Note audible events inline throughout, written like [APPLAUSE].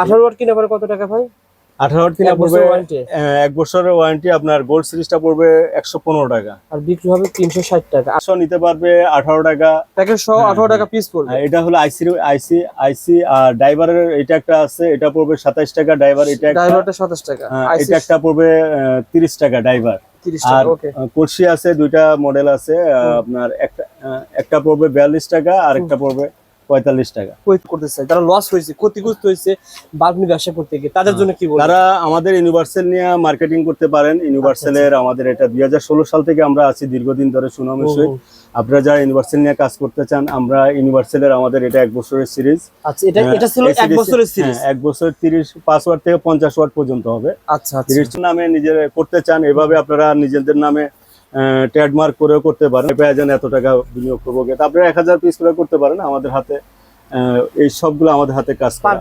আঠারো ওয়াট কিনে পরে কত টাকা ভাই? আঠারো কিনা পড়বে এক বছরের ওয়ারেন্টি আপনার গোল্ড সিরিজটা পড়বে একশো পনেরো টাকা। আর বিক্রি হবে তিনশো ষাট টাকা। একশো নিতে পারবে আঠারো টাকা। সহ হ্যাঁ, আঠারো টাকা হ্যাঁ। পিস পড়বে। এটা হলো আইসি আইসি আইসি আর ড্রাইভারের এটা একটা আছে এটা পড়বে সাতাইশ টাকা ড্রাইভার এটা ড্রাইভারটা সাতাশ টাকা। এটা একটা পড়বে তিরিশ টাকা ড্রাইভার আর কলসি আছে দুইটা মডেল আছে আপনার একটা একটা পড়বে বিয়াল্লিশ টাকা আর একটা পড়বে পঁয়তাল্লিশ টাকা। ওয়েট করতে যারা লস হয়েছে ক্ষতিগ্রস্ত হয়েছে বাল্ব ব্যবসা করতে গিয়ে তাদের জন্য কি বলব তারা আমাদের ইউনিভার্সাল নিয়ে মার্কেটিং করতে পারেন। ইউনিভার্সালের আমাদের এটা দুই সাল থেকে আমরা আছি দীর্ঘদিন ধরে সুনামের সহিত আপনারা যারা ইউনিভার্সাল নিয়ে কাজ করতে চান আমরা ইউনিভার্সালের আমাদের এটা এক বছরের সিরিজ আচ্ছা এটা এটা ছিল এক বছরের সিরিজ হ্যাঁ, এক বছর তিরিশ পাঁচ ওয়াট থেকে পঞ্চাশ ওয়াট পর্যন্ত হবে। আচ্ছা আচ্ছা। তিরিশ নামে নিজের করতে চান এভাবে আপনারা নিজেদের নামে ট্রেডমার্ক করেও করতে পারেন। পেয়ে যান এত টাকা বিনিয়োগ করব আপনারা এক হাজার পিস করে করতে পারেন আমাদের হাতে। এই সবগুলো আমাদের হাতে কাজ পার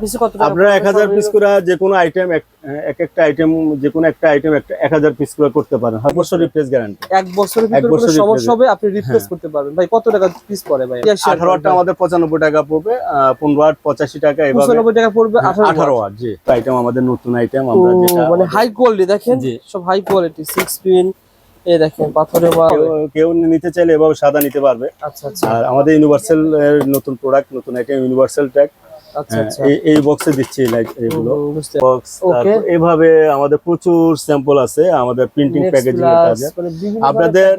আপনারা এক হাজার পিস করে যে কোনো আইটেম এক একটা আইটেম যে কোনো একটা আইটেম একটা এক হাজার পিস করে করতে পারেন। এক বছর রিপ্লেস গ্যারান্টি এক বছরের এক সমস্যা হবে আপনি রিপ্লেস হ্যাঁ। করতে পারবেন। ভাই কত টাকা পিস পড়ে ভাই? আঠারো ওয়াটটা আমাদের পঁচানব্বই টাকা পড়বে পনেরো ওয়াট পঁচাশি টাকা পঁচানব্বই টাকা পড়বে আঠারো আঠারো ওয়াট জি। আইটেম আমাদের নতুন আইটেম আমরা যেটা মানে হাই কোয়ালিটি দেখেন। সব হাই কোয়ালিটি সিক্স পিন এই দেখেন পাথরে বা কেউ- নিতে চাইলে এভাবে সাদা নিতে পারবে। আচ্ছা আচ্ছা। আর আমাদের ইউনিভার্সাল এর নতুন প্রোডাক্ট নতুন আইটেম ইউনিভার্সাল ট্যাগ আচ্ছা আচ্ছা। এই এই বক্সে দিচ্ছি লাইট এগুলো। বক্স এভাবে আমাদের প্রচুর স্যাম্পল আছে আমাদের প্রিন্টিং প্যাকেজিং আছে মানে আপনাদের-।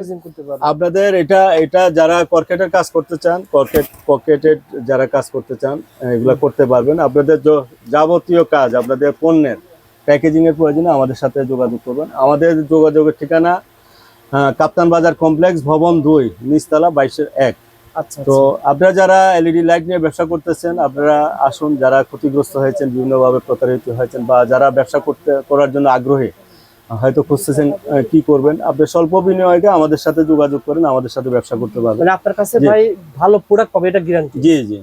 আপনাদের এটা এটা যারা কর্কেটের কাজ করতে চান কর্কেট পকেটেড যারা কাজ করতে চান এগুলো করতে পারবেন। আপনাদের যাবতীয় কাজ আপনাদের পণ্যের প্যাকেজিং এর প্রয়োজনে আমাদের সাথে যোগাযোগ করবেন। আমাদের যোগাযোগের ঠিকানা কাপ্তান বাজার কমপ্লেক্স ভবন দুই নিচতলা বাইশের এক। আচ্ছা তো আচ্ছা। আপনারা যারা এলইডি লাইট নিয়ে ব্যবসা করতেছেন আপনারা আসুন যারা ক্ষতিগ্রস্ত হয়েছেন বিভিন্নভাবে প্রতারিত হয়েছেন বা যারা ব্যবসা করতে করার জন্য আগ্রহী হয়তো খুঁজতেছেন কি করবেন আপনি স্বল্প বিনিয়োগে আমাদের সাথে যোগাযোগ করেন আমাদের সাথে ব্যবসা করতে পারবেন। মানে আপনার কাছে। ভাই ভালো প্রোডাক্ট পাবে এটা গ্যারান্টি জি জি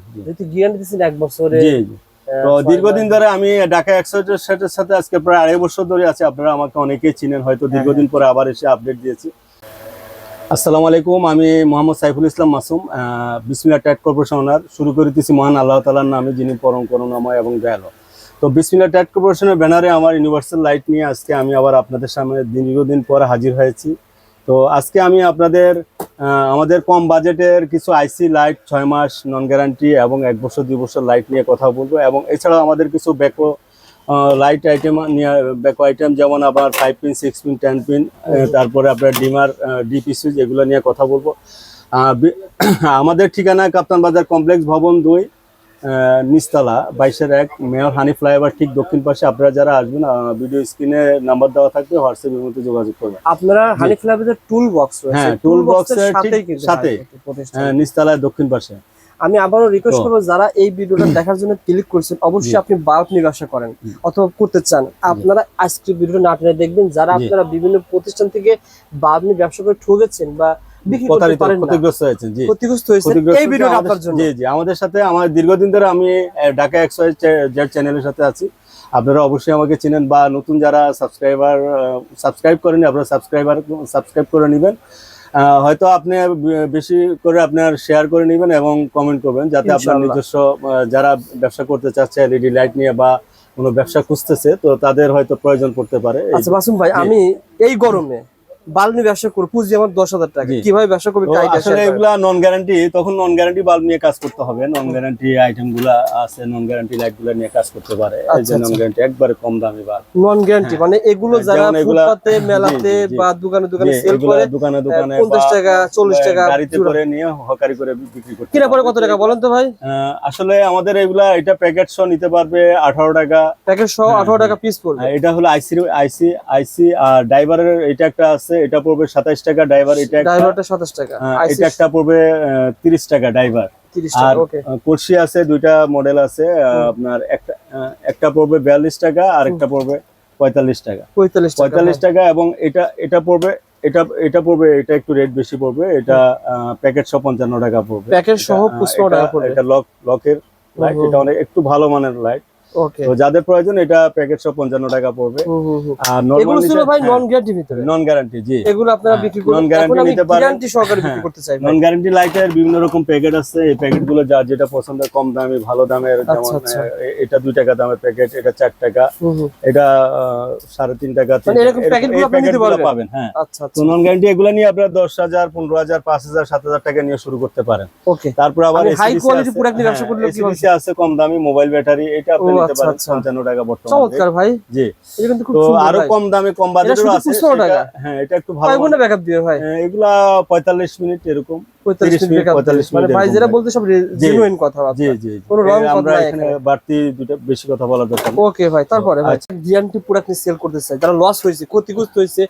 গ্যারান্টি দিচ্ছেন এক বছরে। জি জি। তো দীর্ঘদিন ধরে আমি ঢাকা একসাইটের সাথে আজকে প্রায় আড়াই বছর ধরে আছি। আপনারা আমাকে অনেকেই চিনেন হয়তো হ্যাঁ, দীর্ঘদিন পরে আবার এসে আপডেট দিয়েছি। আসসালামু আলাইকুম আমি মোহাম্মদ সাইফুল ইসলাম মাসুম বিসমিল্লা ট্যাট কর্পোরেশন ওনার শুরু করিতেছি মহান আল্লাহ তালার নামে যিনি পরম করুণাময় এবং দয়ালু। তো বিসমিল্লা ট্যাট কর্পোরেশনের ব্যানারে আমার ইউনিভার্সাল লাইট নিয়ে আজকে আমি আবার আপনাদের সামনে দীর্ঘদিন পরে হাজির হয়েছি। তো আজকে আমি আপনাদের আমাদের কম বাজেটের কিছু আইসি লাইট ছয় মাস নন গ্যারান্টি এবং এক বছর, দুই বছর লাইট নিয়ে কথা বলব। এবং এছাড়াও আমাদের কিছু ব্যাকো লাইট আইটেম নিয়ে ব্যাকো আইটেম যেমন আবার five pin six pin ten pin তারপরে আপনার ডিমার ডিপি সুইচ এগুলো নিয়ে কথা বলব। [COUGHS] আমাদের ঠিকানা কাপ্তান বাজার কমপ্লেক্স ভবন দুই নিচতলা বাইশের এক মেয়র হানি ফ্লাইওভার ঠিক দক্ষিণ পাশে। আপনারা যারা আসবেন ভিডিও স্ক্রিনে নাম্বার দেওয়া থাকবে হোয়াটসঅ্যাপের মধ্যে যোগাযোগ করবেন। আপনারা হানি ফ্ল্যাবের টুল বক্স হ্যাঁ, এর এর ঠিক সাথেই কিন্তু সাথে। হানি হ্যাঁ, নিচতলায় দক্ষিণ পাশে। আমি আবারও রিকোয়েস্ট করব যারা এই ভিডিওটা দেখার জন্য ক্লিক করছেন অবশ্যই আপনি বাল্ব নিয়ে ব্যবসা করেন অথবা করতে চান। আপনারা আজকে ভিডিওটা না টেনে দেখবেন যারা আপনারা বিভিন্ন প্রতিষ্ঠান থেকে বাল্ব নিয়ে ব্যবসা করে ঠকেছেন বা ক্ষতিগ্রস্ত হয়েছেন জি। ক্ষতিগ্রস্ত হয়েছেন। ক্ষতিগ্রস্ত এই ভিডিওটা আপনার জন্য। জি জি আমাদের সাথে আমার দীর্ঘদিন ধরে আমি ঢাকা এক্স জেড চ্যানেলের সাথে আছি। আপনারা অবশ্যই আমাকে চিনেন বা নতুন যারা সাবস্ক্রাইবার সাবস্ক্রাইব করেনি আপনারা সাবস্ক্রাইবার সাবস্ক্রাইব করে নেবেন। হয়তো আপনি বেশি করে আপনার শেয়ার করে নেবেন এবং কমেন্ট করবেন যাতে আপনার নিজস্ব যারা ব্যবসা করতে চাচ্ছে এলইডি লাইট নিয়ে বা কোনো ব্যবসা খুঁজতেছে তো তাদের হয়তো প্রয়োজন পড়তে পারে। আচ্ছা ভাই আমি এই গরমে বাল্ব নিয়ে ব্যবসা করব পুঁজি আমার দশ হাজার টাকা। কীভাবে ব্যবসা করবে আসলে এগুলা নন গ্যারান্টি তখন নন গ্যারান্টি বাল্ব নিয়ে কাজ করতে হবে। নন গ্যারান্টি আইটেমগুলা আছে নন গ্যারান্টি লাইটগুলা নিয়ে কাজ করতে পারে। আচ্ছা, নন আচ্ছা। গ্যারান্টি একবারে কম দামি বাল্ব। নন গ্যারান্টি হ্যাঁ। মানে এগুলো হ্যাঁ, যারা ফুটপাতে মেলাতে। বা দোকানে দোকানে সেল করে দোকানে দোকানে পঞ্চাশ বা, টাকা চল্লিশ আহ, টাকা গাড়িতে করে নিয়ে হকারি করে বিক্রি করতে কিনা পরে কত টাকা বলেন তো ভাই? আসলে আমাদের এগুলা এটা প্যাকেট সহ নিতে পারবে আঠারো টাকা। প্যাকেট সহ হ্যাঁ, আঠারো হ্যাঁ। টাকা পিস পড়বে। আর এটা হলো আইসি আইসি আইসি আর ড্রাইভারের এটা একটা আছে এটা পড়বে সাতাইশ টাকা ড্রাইভার এটা ড্রাইভারটা সাতাশ টাকা। এটা একটা পড়বে তিরিশ টাকা ড্রাইভার আর কলসি আছে দুইটা মডেল আছে আপনার একটা একটা পড়বে বিয়াল্লিশ টাকা আর একটা পড়বে পঁয়তাল্লিশ টাকা। পঁয়তাল্লিশ টাকা এবং এটা এটা পড়বে এটা এটা পড়বে এটা একটু রেট বেশি পড়বে এটা প্যাকেট সহ পঞ্চান্ন টাকা পড়বে। প্যাকেট সহ এটা, আহ, পঁচপান্ন এটা- টাকা পড়বে এটা লক লকের লাইট এটা অনেক একটু ভালো মানের লাইট তো যাদের প্রয়োজন এটা প্যাকেট সব পঞ্চান্ন টাকা পড়বে। আর এগুলো ছিল ভাই নন গ্যারান্টি ভিতরে। নন গ্যারান্টি জি। এগুলো আপনারা হ্যাঁ, বিক্রি এখন আমি নিতে পারেন। গ্যারান্টি সহকারে বিক্রি হ্যাঁ, করতে চাই নন গ্যারান্টি লাইটের বিভিন্ন রকম প্যাকেট আছে। এই প্যাকেটগুলো যার যেটা পছন্দ কম দামি ভালো যেমন আচ্ছা। আহ, এ- এটা দুই টাকা দামের প্যাকেট এটা চার টাকা। হুম, হুম। এটা আহ, সাড়ে তিন টাকা মানে এরকম টাকা, packet গুলো এই আপনি নিতে পারবেন? পাবেন হ্যাঁ। আচ্ছা তো আচ্ছা। নন গ্যারান্টি এগুলো নিয়ে আপনারা দশ হাজার পনেরো হাজার পাঁচ হাজার সাত হাজার টাকা নিয়ে শুরু করতে পারেন। ওকে তারপর আবার quality আছে, product নিয়ে হ্যাঁ, ব্যবসা করলে কি ACDC আছে কম দামি মোবাইল ব্যাটারি এটা আপনি নিতে আচ্ছা, পারেন আচ্ছা। পঞ্চান্ন টাকা বর্তমানে। চমৎকার ভাই। জি। এটা কিন্তু খুব তো সুন্দর আরও কম দামে কম বাজেটেরও আছে টাকা? হ্যাঁ এটা একটু ভালো কয় ঘণ্টা ব্যাকআপ দিবে ভাই? হ্যাঁ, এগুলা পঁয়তাল্লিশ মিনিট এরকম। 45 30 মিনিট মিনিট, backup দিবে। 45 মিনিট ভাই যেটা বলতে সব জেনুইন কথা জি জি জি। কোনো রং এ, আমরা এখানে এখানে। বাড়তি দুটো বেশি কথা বলা দরকার ওকে ভাই তারপরে ভাই। গ্যারান্টি প্রোডাক্ট নিয়ে সেল করতে চাই যারা লস হয়েছে ক্ষতিগ্রস্ত হয়েছে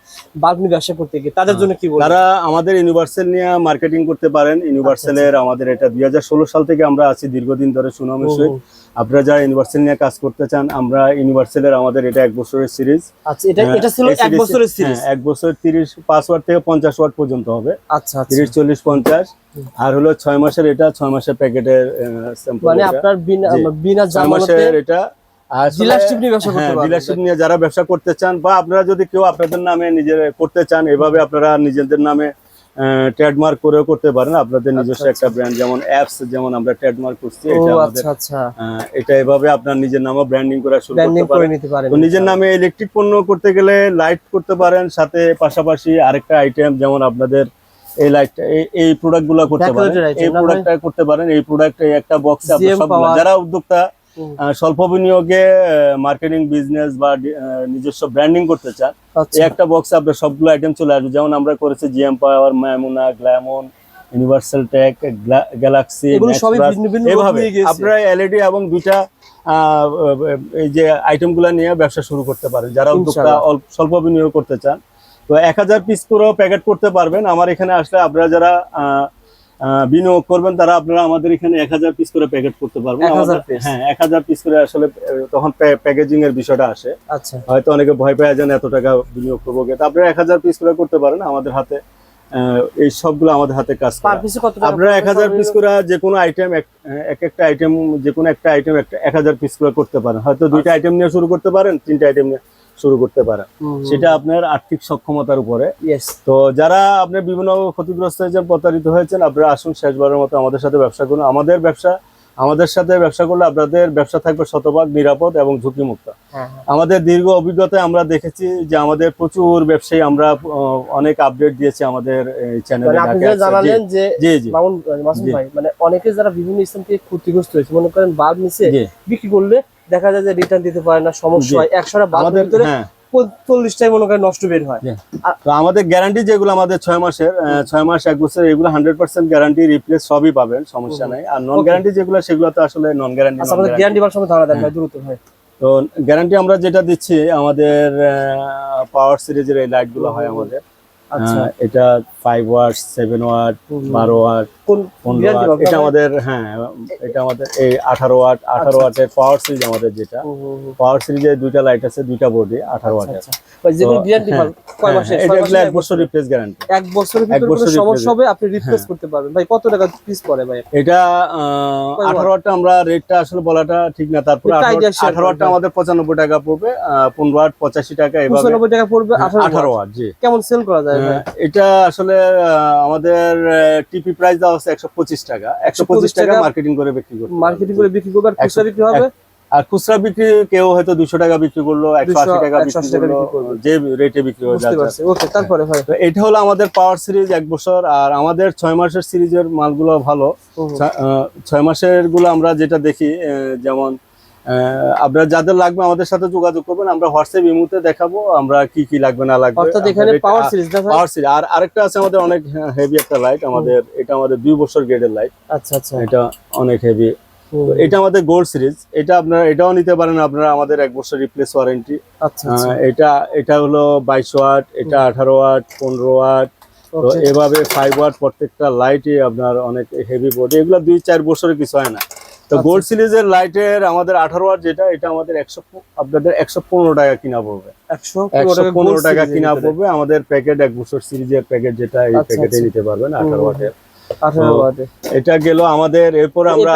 বাল্ব ব্যবসা করতে গিয়ে তাদের জন্য কি বলব তারা আমাদের ইউনিভার্সাল নিয়ে মার্কেটিং করতে পারেন। ইউনিভার্সালের আচ্ছা, আমাদের এটা দুই হাজার ষোলো সাল থেকে আমরা আছি দীর্ঘদিন ধরে সুনামের সহিত আপনারা যারা ইউনিভার্সাল নিয়ে কাজ করতে চান আমরা ইউনিভার্সালের আমাদের এটা এক বছরের সিরিজ। আচ্ছা এটা এটা ছিল এক বছরের সিরিজ? এক বছর তিরিশ পাঁচ ওয়াট থেকে পঞ্চাশ ওয়াট পর্যন্ত হবে। আচ্ছা আচ্ছা। তিরিশ চল্লিশ পঞ্চাশ। আর হলো ছয় মাসের এটা ছয় মাসের প্যাকেটের স্যাম্পল মানে আপনার বিনা বিনা ছয় জামানতে মাসের এটা নিয়ে যারা ব্যবসা করতে চান বা আপনারা যদি কেউ আপনাদের নামে নিজের করতে চান এভাবে আপনারা নিজেদের নামে ট্রেডমার্ক করেও করতে পারেন। আপনাদের নিজস্ব আচ্ছা, একটা ব্র্যান্ড যেমন অ্যাপস যেমন আমরা ট্রেডমার্ক করছি এটা আমাদের আচ্ছা আচ্ছা। এটা এভাবে আপনার নিজের নামে ব্র্যান্ডিং করা শুরু করতে পারেন। তো নিজের নামে ইলেকট্রিক পণ্য করতে গেলে লাইট করতে পারেন সাথে পাশাপাশি আরেকটা আইটেম যেমন আপনাদের এই লাইটটা এই প্রোডাক্টগুলো করতে পারেন। এই? প্রোডাক্টটা করতে পারেন এই প্রোডাক্ট একটা বক্সে আপনার। যারা উদ্যোক্তা স্বল্প বিনিয়োগে মার্কেটিং বিজনেস বা নিজস্ব ব্র্যান্ডিং করতে চান আচ্ছা। একটা বক্সে আপনার সবগুলো আইটেম চলে আসবে। যেমন আমরা করেছি জিএম পাওয়ার ম্যামুনা গ্ল্যামন ইউনিভার্সাল টেক গ্যালাক্সি এভাবে আপনারা এলইডি এবং দুইটা এই যে আইটেমগুলো নিয়ে ব্যবসা শুরু করতে পারেন। যারা উদ্যোক্তা স্বল্প বিনিয়োগ করতে চান তো এক হাজার পিস করেও প্যাকেট করতে পারবেন। আমার এখানে আসলে আপনারা যারা আহ, বিনিয়োগ করবেন তারা আপনারা আমাদের এখানে এক হাজার পিস করে প্যাকেট করতে পারবেন। 1000 আমাদের- piece? হ্যাঁ এক হাজার পিস করে আসলে তখন প্যাকেজিং এর বিষয়টা আসে। আচ্ছা। হয়তো অনেকে ভয় পেয়ে যান এত টাকা বিনিয়োগ করব আপনারা এক হাজার পিস করে করতে পারেন আমাদের হাতে এই সবগুলো আমাদের হাতে কাজ আপনারা এক হাজার পিস করে যে কোনো আইটেম এক একটা আইটেম যে কোনো একটা আইটেম একটা এক হাজার পিস করে করতে পারেন। হয়তো আচ্ছা। দুইটা আইটেম নিয়ে শুরু করতে পারেন তিনটা আইটেম নিয়ে। শুরু করতে হুম, সেটা আপনার আর্থিক সক্ষমতার উপরে। তো যারা আপনি বিভিন্ন ক্ষতিগ্রস্ত হয়েছেন প্রতারিত হয়েছেন আপনারা আসুন শেষবারের মতো আমাদের সাথে ব্যবসা করুন। আমাদের ব্যবসা আমাদের সাথে ব্যবসা করলে আপনাদের ব্যবসা থাকবে শতভাগ নিরাপদ এবং ঝুঁকিমুক্ত। হ্যাঁ হ্যাঁ। আমাদের দীর্ঘ অভিজ্ঞতায় আমরা দেখেছি যে আমাদের প্রচুর ব্যবসায়ী আমরা অনেক আপডেট দিয়েছি আমাদের চ্যানেলে মানে জানালেন যে জি জি। মামুন ভাই মানে অনেকে যারা বিভিন্ন স্থান থেকে ক্ষতিগ্রস্ত হয়েছে মনে করেন বাল্ব নিচে বিক্রি করলে দেখা যায় যে রিটার্ন দিতে পারে না সমস্যা হয়। একশোটা বাল্বের আমাদের ভিতরে হ্যাঁ। চল্লিশটাই মনে করেন নষ্ট বের হয়। তো আমাদের গ্যারান্টি যেগুলো আমাদের ছয় মাসের ছয় মাস এক বছর এগুলো হান্ড্রেড পার্সেন্ট গ্যারান্টি রিপ্লেস সবই পাবেন সমস্যা নাই। আর নন গ্যারান্টি যেগুলো সেগুলো তো আসলে নন গ্যারান্টি আচ্ছা আমাদের গ্যারান্টি বার সময় ধারণা দেন দ্রুত ভাই তো গ্যারান্টি আমরা যেটা দিচ্ছি আমাদের পাওয়ার সিরিজের এই লাইটগুলো হয় আমাদের। আচ্ছা। এটা ফাইভ ওয়াট সেভেন ওয়াট বারো ওয়াট পনেরো ওয়াট এটা আমাদের হ্যাঁ এটা আমাদের এই আঠারো ওয়াট আঠারো ওয়াটের পাওয়ার সিরিজ আমাদের যেটা। পাওয়ার সিরিজে দুইটা লাইট আছে দুইটা বোর্ডে আঠারো আচ্ছা, ওয়াটের আচ্ছা। হ্যাঁ, হ্যাঁ, এটা এক বছর রিপ্লেস গ্যারান্টি এক বছরের ভিতরে বছর সমস্যা হবে? আপনি রিপ্লেস করতে পারবেন। ভাই কত টাকা পিস পড়ে ভাই? এটা কয় আঠারো ওয়াটটা আমরা রেটটা আসলে বলাটা ঠিক না। তারপরে একটু আঠারো ওয়াটটা আমাদের পঁচানব্বই টাকা পড়বে পনেরো ওয়াট পঁচাশি টাকা এভাবে। টাকা পড়বে আঠারো ওয়াট জি। কেমন সেল করা যায় এটা আসলে আমাদের টিপি প্রাইস দেওয়া হচ্ছে একশো পঁচিশ টাকা। একশো পঁচিশ 125 টাকা মার্কেটিং করে বিক্রি মার্কেটিং করে বিক্রি করবে আর খুচরা বিক্রি হবে? আর খুচরা বিক্রি কেউ হয়তো দুশো টাকা বিক্রি করল একশো আশি টাকা বিক্রি করল যে রেটে বিক্রি হয়ে যাচ্ছে। ওকে তারপরে এটা হলো আমাদের পাওয়ার সিরিজ এক বছর। আর আমাদের ছয় মাসের সিরিজের মালগুলো ভালো। ছয় মাসেরগুলো আমরা যেটা দেখি যেমন আপনারা যাদের লাগবে আমাদের সাথে যোগাযোগ করবেন আমরা হোয়াটসঅ্যাপ ইমুতে দেখাবো আমরা কি কি লাগবে না লাগবে। অর্থাৎ এখানে পাওয়ার সিরিজ না পাওয়ার সিরিজ আর আরেকটা আছে আমাদের অনেক হেভি একটা লাইট আমাদের এটা আমাদের দুই বছর গ্রেডের লাইট আচ্ছা আচ্ছা। এটা অনেক হেভি এটা আমাদের গোল্ড সিরিজ এটা আপনারা এটাও নিতে পারেন আপনারা আমাদের এক বছর রিপ্লেস ওয়ারেন্টি আচ্ছা আচ্ছা। এটা এটা হলো বাইশ ওয়াট এটা আঠারো ওয়াট পনেরো ওয়াট। তো এভাবে ফাইভ ওয়াট প্রত্যেকটা লাইটই আপনার অনেক হেভি বোর্ড এগুলো দুই চার বছরের কিছু হয় না। তো আচ্ছা। গোল্ড সিরিজের লাইটের আমাদের আঠারো ওয়াট যেটা এটা আমাদের একশো আপনাদের একশো পনেরো টাকা কিনা পড়বে। একশো পনেরো টাকা কিনা পড়বে। আমাদের প্যাকেট এক বছর সিরিজের প্যাকেট যেটা এই আচ্ছা, প্যাকেটে আচ্ছা। নিতে পারবেন আঠারো ওয়াটের। এটা গেল আমাদের এরপর আমরা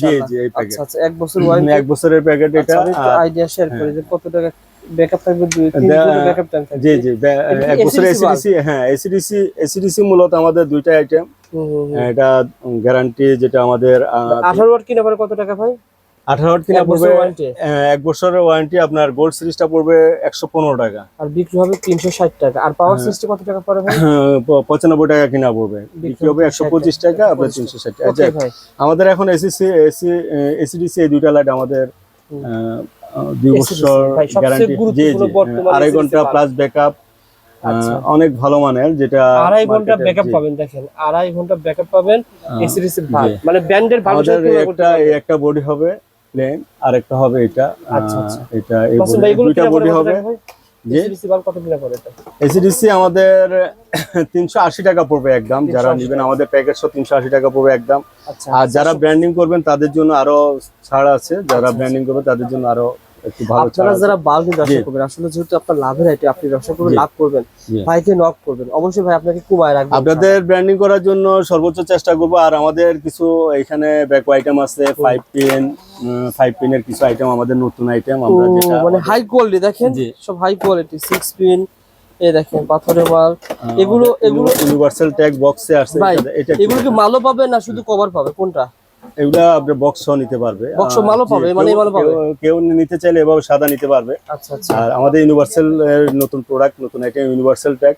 জি জি আচ্ছা আচ্ছা এক বছর ওয়ারেন্টি এক বছরের প্যাকেট এটা আইডিয়া শেয়ার করে যে কত টাকা ব্যাকআপ থাকবে দুই তিন ব্যাকআপ টাইম থাকবে। জি জি এক বছর? এসিডিসি হ্যাঁ এসিডিসি এসিডিসি মূলত আমাদের দুইটা আইটেম। এটা গ্যারান্টি যেটা আমাদের আঠারো ওয়াট কিনে পরে কত টাকা ভাই? আঠারো কিনা এক পড়বে এক বছরের ওয়ারেন্টি আপনার গোল্ড সিরিজটা পড়বে একশো পনেরো টাকা। আর বিক্রি হবে তিনশো ষাট টাকা। আর পাওয়ার হ্যাঁ। সিস্টেম কত টাকা পড়ে ভাই? প- পঁচানব্বই টাকা কিনা পড়বে। বিক্রি হবে একশো পঁচিশ টাকা আপনার তিনশো ষাট টাকা। ওকে যাক, ভাই। আমাদের এখন এসিসি এসি এসিডিসি এই দুইটা লাইট আমাদের দুই বছর গ্যারান্টি জি জি আড়াই ঘণ্টা প্লাস ব্যাকআপ আচ্ছা। অনেক ভালো মানের যেটা আড়াই ঘণ্টা ব্যাকআপ পাবেন দেখেন আড়াই ঘণ্টা ব্যাকআপ পাবেন এসিডিসি। ভাগ মানে ব্যান্ডের ভাগ একটা একটা বডি হবে প্লেন আর একটা হবে এটা আচ্ছা, আচ্ছা। এটা এই দুইটা বডি হবে। এসিডিসি আমাদের তিনশো আশি টাকা পড়বে একদম যারা 380 নেবেন আমাদের প্যাকেটশো তিনশো আশি টাকা পড়বে একদম আচ্ছা আর যারা ব্র্যান্ডিং করবেন তাদের জন্য আরও ছাড় আছে। যারা ব্র্যান্ডিং করবে তাদের জন্য আরও একটু ভালো আপনারা যারা বাল্ব ব্যবসা করবেন আসলে যেহেতু আপনার লাভের আইটেম আপনি ব্যবসা করবেন লাভ করবেন ভাইকে নক করবেন। অবশ্যই ভাই আপনাকে কুমায় রাখবেন আপনাদের ব্র্যান্ডিং করার জন্য সর্বোচ্চ চেষ্টা করব। আর আমাদের কিছু এখানে ব্যাক আইটেম আছে ফাইভ পিন ফাইভ পিনের কিছু আইটেম আমাদের নতুন আইটেম আমরা যেটা মানে হাই কোয়ালিটি দেখেন। সব হাই কোয়ালিটি সিক্স পিন এই দেখেন পাথরের মাল এগুলো এগুলো ইউনিভার্সাল ট্যাগ বক্সে এটা- এটা এগুলো কি মালও পাবে না শুধু কভার পাবে? কোনটা? এগুলা বক্স নিতে পারবে। আহ, মালও পাবে, মানে মালও পাবে? কেউ- নিতে চাইলে এভাবে সাদা নিতে পারবে। আচ্ছা আচ্ছা। আর আমাদের ইউনিভার্সাল এর নতুন প্রোডাক্ট নতুন আইটেম ইউনিভার্সাল ট্যাগ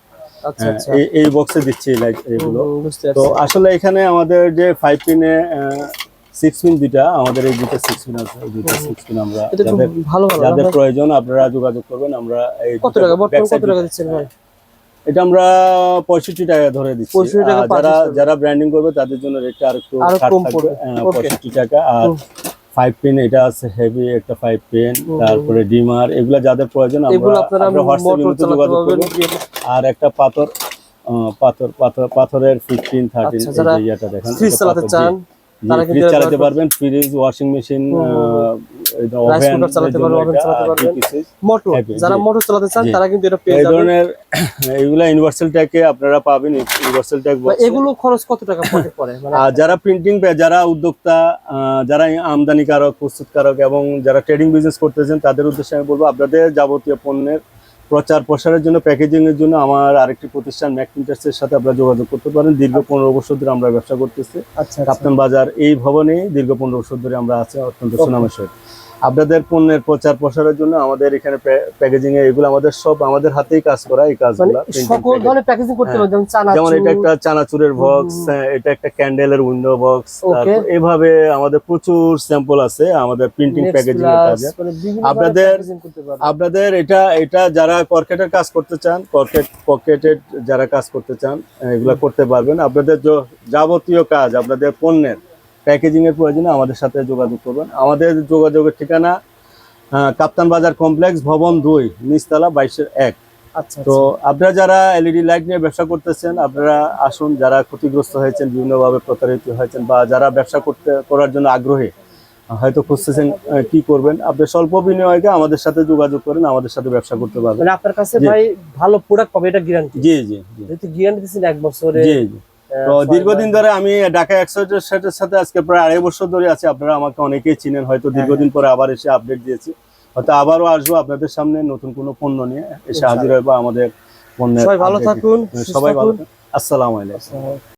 এই বক্সে দিচ্ছি লাইট এগুলো। তো আসলে এখানে আমাদের যে ফাইভ পিনে সিক্স পিন দুইটা আমাদের এই দুটো সিক্স পিন আছে। সিক্স পিন আমরা যাদের প্রয়োজন আপনারা যোগাযোগ করবেন আমরা কত টাকা? কত টাকা দিচ্ছেন ভাই? এটা আমরা পঁয়ষট্টি টাকা ধরে দিচ্ছি। 65 টাকা যারা যারা ব্র্যান্ডিং করবে তাদের জন্য রেটটা আর একটু। Okay. পঁয়ষট্টি টাকা। আর ফাইভ পিন এটা আছে হেভি একটা ফাইভ পিন। তারপরে ডিমার এগুলা যাদের প্রয়োজন আমরা হোয়াটসঅ্যাপ যোগাযোগ করব। আর একটা পাথর পাথর পাথর পাথরের ফিফটিন থার্টিন ইয়েটা দেখেন ফ্রিজ চালাতে পারবেন ফ্রিজ ওয়াশিং মেশিন চালাতে পারবেন, চালাতে পারবেন। মোটর যারা জি। মোটর চালাতে চান তারা কিন্তু এটা পেয়ে এই ধরনের [LAUGHS] এগুলা ইউনিভার্সাল ট্যাগে আপনারা পাবেন ইউনিভার্সাল ট্যাগ এগুলো খরচ কত টাকা পড়ে পড়ে [LAUGHS] মানে যারা প্রিন্টিং যারা উদ্যোক্তা আহ, যারা আমদানিকারক প্রস্তুতকারক এবং যারা ট্রেডিং বিজনেস করতেছেন তাদের উদ্দেশ্যে আমি বলব আপনাদের যাবতীয় পণ্যের প্রচার প্রসারের জন্য প্যাকেজিং এর জন্য আমার আরেকটি প্রতিষ্ঠান ম্যাক প্রিন্টার্সের সাথে আপনারা যোগাযোগ করতে পারেন দীর্ঘ পনেরো বছর ধরে আমরা ব্যবসা করতেছি আচ্ছা আচ্ছা। কাপ্তান বাজার এই ভবনে দীর্ঘ পনেরো বছর ধরে আমরা আছি অত্যন্ত. সুনামের সহিত আপনাদের পণ্যের প্রচার প্রসারের জন্য আমাদের এখানে প্যাকেজিং এ এগুলো আমাদের সব আমাদের হাতেই কাজ করা এই মানে কাজগুলো সকল ধরনের প্যাকেজিং করতে হ্যাঁ। পারবেন যেমন এটা একটা চানাচুরের বক্স এটা একটা ক্যান্ডেলের উইন্ডো বক্স এভাবে আমাদের প্রচুর স্যাম্পল আছে আমাদের প্রিন্টিং প্যাকেজিং এর কাজে। মানে আপনাদের- আপনাদের আপনাদের এটা এটা যারা কর্কেটের কাজ করতে চান কর্কেট পকেটের যারা কাজ করতে চান এগুলা করতে পারবেন। আপনাদের যাবতীয় কাজ আপনাদের পণ্যের প্যাকেজিং এর প্রয়োজনে আমাদের সাথে যোগাযোগ করবেন। আমাদের যোগাযোগের ঠিকানা কাপ্তান বাজার কমপ্লেক্স ভবন দুই নিচতলা বাইশের এক। আচ্ছা তো আপনারা যারা এলইডি লাইট নিয়ে ব্যবসা করতেছেন আপনারা আসুন যারা ক্ষতিগ্রস্ত হয়েছেন বিভিন্নভাবে প্রতারিত হয়েছেন বা যারা ব্যবসা করতে করার জন্য আগ্রহী হয়তো খুঁজতেছেন কি করবেন। আপনি স্বল্প বিনিয়োগে আমাদের সাথে যোগাযোগ করেন আমাদের সাথে ব্যবসা করতে পারবেন। মানে আপনার কাছে ভাই ভালো প্রোডাক্ট পাবে এটা গ্যারান্টি জি জি গ্যারান্টি দিচ্ছেন এক বছরে। জি জি। তো দীর্ঘদিন ধরে আমি ঢাকা এক্সাইটের সাথে সাথে আজকে প্রায় আড়াই বছর ধরে আছি। আপনারা আমাকে অনেকেই চিনেন হয়তো হ্যাঁ, দীর্ঘদিন পরে আবার এসে আপডেট দিয়েছি। হয়তো আবারও আসব আপনাদের সামনে নতুন কোনো পণ্য নিয়ে। এসে হাজির হইবো আমাদের পণ্য সবাই ভালো থাকুন সবাই ভালো আসসালাম থাকুন। আসসালামু আলাইকুম।